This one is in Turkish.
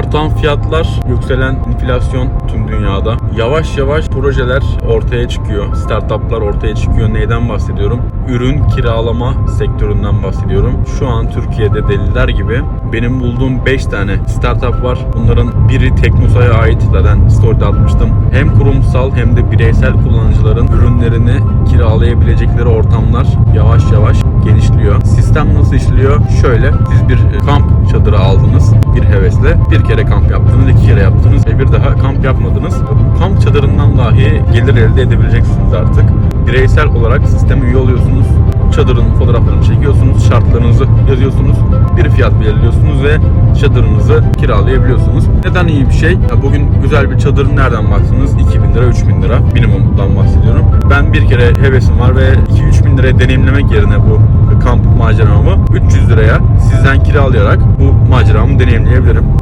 Artan fiyatlar, yükselen enflasyon tüm dünyada. Yavaş yavaş projeler ortaya çıkıyor. Startuplar ortaya çıkıyor. Neyden bahsediyorum? Ürün kiralama sektöründen bahsediyorum. Şu an Türkiye'de deliler gibi benim bulduğum 5 tane startup var. Bunların biri Teknosa'ya ait. Zaten story'de atmıştım. Hem kurumsal hem de bireysel kullanıcıların ürünlerini kiralayabilecekleri ortamlar yavaş yavaş genişliyor. Sistem nasıl işliyor? Şöyle, siz bir kamp hevesle. Bir kere kamp yaptınız, iki kere yaptınız ve bir daha kamp yapmadınız. Kamp çadırından dahi gelir elde edebileceksiniz artık. Bireysel olarak sisteme üye oluyorsunuz. Çadırın fotoğraflarını çekiyorsunuz, şartlarınızı yazıyorsunuz, bir fiyat belirliyorsunuz ve çadırınızı kiralayabiliyorsunuz. Neden iyi bir şey? Bugün güzel bir çadır nereden baksanız 2000 lira, 3000 lira minimumdan bahsediyorum. Ben bir kere hevesim var ve 2-3 bin liraya deneyimlemek yerine bu kamp maceramı 300 liraya sizden kiralayarak bu maceramı deneyimleyebilirim.